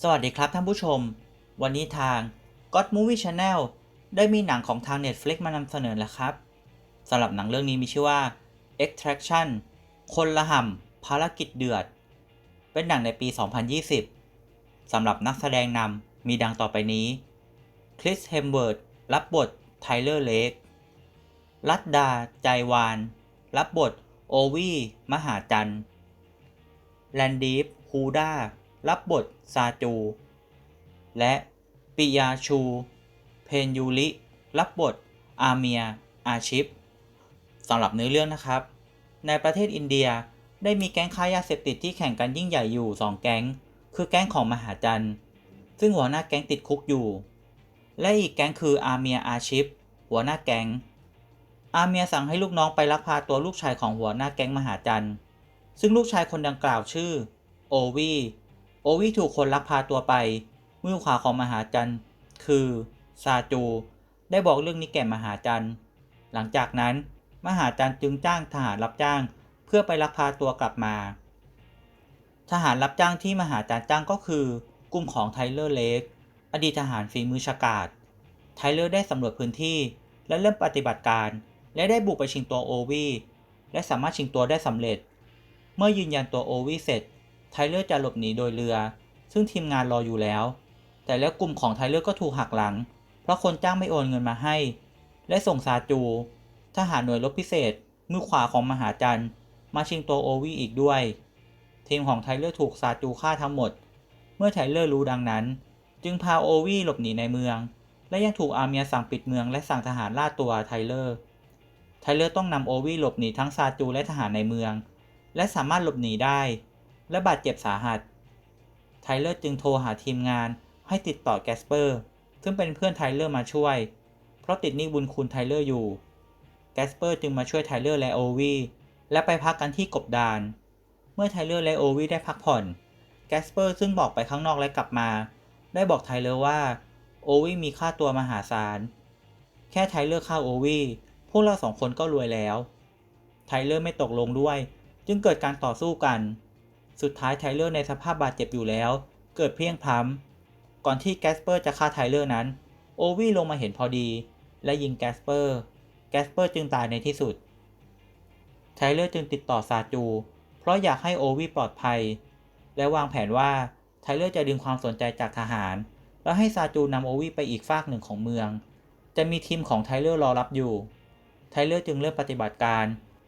สวัสดีครับท่านผู้ชม วันนี้ทาง God Movie Channel ได้มีหนังของทาง Netflix มานำเสนอแล้วครับสำหรับหนังเรื่องนี้มีชื่อว่า Extraction คนละห่ำภารกิจเดือด เป็นหนังในปี 2020 สำหรับนักแสดงนำมีดังต่อไปนี้ คริสเฮมเวิร์ดรับบทไทเลอร์เลกรัตดา ใจวาน รับบท โอวี มหาจันแลนดีฟฮูด้า รับบทซาจู และปิยาชู เพนยูริ รับบทอาเมีย อาชิปสำหรับเนื้อเรื่องนะครับ ในประเทศอินเดียได้มีแก๊งค้ายาเสพติดที่แข่งกันยิ่งใหญ่อยู่ 2 แก๊ง คือแก๊งของมหาจันทร์ซึ่งหัวหน้าแก๊งติดคุกอยู่ และอีกแก๊งคืออาเมียอาชิปหัวหน้าแก๊ง อาเมียสั่งให้ลูกน้องไปลักพาตัวลูกชายของหัวหน้าแก๊งมหาจันทร์ซึ่งลูกชายคนดังกล่าวชื่อ โอวี โอวีถูกคนลักพาตัวไป มือขวาของมหาจันทร์คือซาจู ได้บอกเรื่องนี้แก่มหาจันทร์หลังจากนั้น มหาจันทร์จึงจ้างทหารรับจ้าง เพื่อไปลักพาตัวกลับมา ทหารรับจ้างที่มหาจันทร์จ้างก็คือกลุ่มของไทเลอร์เลกอดีตทหารฝีมือฉกาจไทเลอร์ได้สำรวจพื้นที่และเริ่มปฏิบัติการ และได้บุกไปชิงตัวโอวีและสามารถชิงตัวได้สำเร็จ เมื่อยืนยันตัวโอวีเสร็จ ไทเลอร์จะหลบหนีโดยเรือ ซึ่งทีมงานรออยู่แล้ว แต่แล้วกลุ่มของไทเลอร์ก็ถูกหักหลัง เพราะคนจ้างไม่โอนเงินมาให้ และส่งซาจู ทหารหน่วยรบพิเศษ มือขวาของมหาจันทร์มาชิงตัวโอวีอีกด้วย ทีมของไทเลอร์ถูกซาจูฆ่าทั้งหมด เมื่อไทเลอร์รู้ดังนั้น จึงพาโอวีหลบหนีในเมือง และยังถูกอาเมียสั่งปิดเมืองและสั่งทหารล่าตัวไทเลอร์ ไทเลอร์ต้องนำโอวีหลบหนีทั้งซาจูและทหารในเมือง และสามารถหลบหนีได้ และบาดเจ็บสาหัส ไทเลอร์จึงโทรหาทีมงานให้ติดต่อแกสเปอร์ ซึ่งเป็นเพื่อนไทเลอร์มาช่วย เพราะติดหนี้บุญคุณไทเลอร์อยู่ แกสเปอร์จึงมาช่วยไทเลอร์และโอวีและไปพักกันที่กบดาน เมื่อไทเลอร์และโอวีได้พักผ่อน แกสเปอร์ซึ่งบอกไปข้างนอกและกลับมา ได้บอกไทเลอร์ว่าโอวีมีค่าตัวมหาศาล แค่ไทเลอร์ฆ่าโอวีพวกเราสองคนก็รวยแล้ว ไทเลอร์ไม่ตกลงด้วย จึงเกิดการต่อสู้กัน สุดท้ายไทเลอร์ในสภาพบาดเจ็บอยู่แล้ว เกิดเพียงพล้ำก่อนที่แกสเปอร์จะฆ่าไทเลอร์นั้น โอวี่ลงมาเห็นพอดี และยิงแกสเปอร์ แกสเปอร์จึงตายในที่สุด ไทเลอร์จึงติดต่อซาจู เพราะอยากให้โอวี่ปลอดภัย และวางแผนว่าไทเลอร์จะดึงความสนใจจากทหาร แล้วให้ซาจูนำโอวี่ไปอีกฝากหนึ่งของเมือง จะมีทีมของไทเลอร์รอรับอยู่ ไทเลอร์จึงเริ่มปฏิบัติการ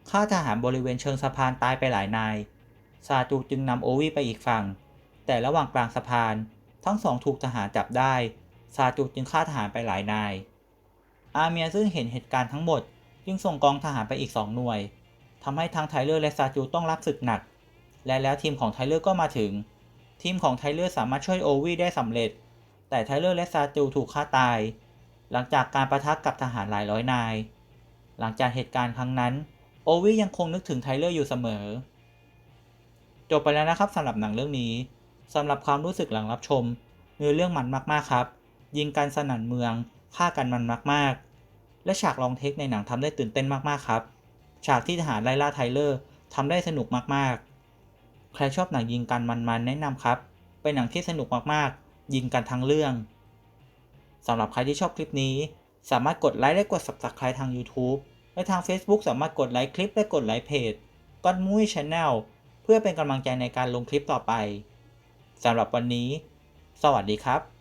ฆ่าทหารบริเวณเชิงสะพานตายไปหลายนาย ซาจูจึงนำโอวีไปอีกฝั่ง แต่ระหว่างกลางสะพาน ทั้งสองถูกทหารจับได้ ซาจูจึงฆ่าทหารไปหลายนาย อาเมียซึ่งเห็นเหตุการณ์ทั้งหมด จึงส่งกองทหารไปอีกสองหน่วยทำให้ทั้งไทเลอร์และซาจูต้องรับศึกหนัก และแล้วทีมของไทเลอร์ก็มาถึง ทีมของไทเลอร์สามารถช่วยโอวีได้สำเร็จ แต่ไทเลอร์และซาจูถูกฆ่าตาย หลังจากการประทะกับทหารหลายร้อยนาย หลังจากเหตุการณ์ครั้งนั้น โอวียังคงนึกถึงไทเลอร์อยู่เสมอ จบไปแล้วนะครับสำหรับหนังเรื่องนี้สำหรับความรู้สึกหลังรับชมเนื้อเรื่องมันมากๆครับ ยิงกันสนั่นเมืองฆ่ากันมันมากๆ และฉากลองเทคในหนังทำได้ตื่นเต้นมากๆครับ ฉากที่ทหารไล่ล่าไทเลอร์ทำได้สนุกมากๆ ใครชอบหนังยิงกันมันๆแนะนำครับ เป็นหนังที่สนุกมากๆ ยิงกันทั้งเรื่องสำหรับใครที่ชอบคลิปนี้ สามารถกดไลค์และกด subscribe ทาง YouTube และทาง Facebook สามารถกดไลค์คลิปและกดไลค์เพจ God Movie Channel เพื่อเป็นกำลังใจในการลงคลิปต่อไปสำหรับวันนี้ สวัสดีครับ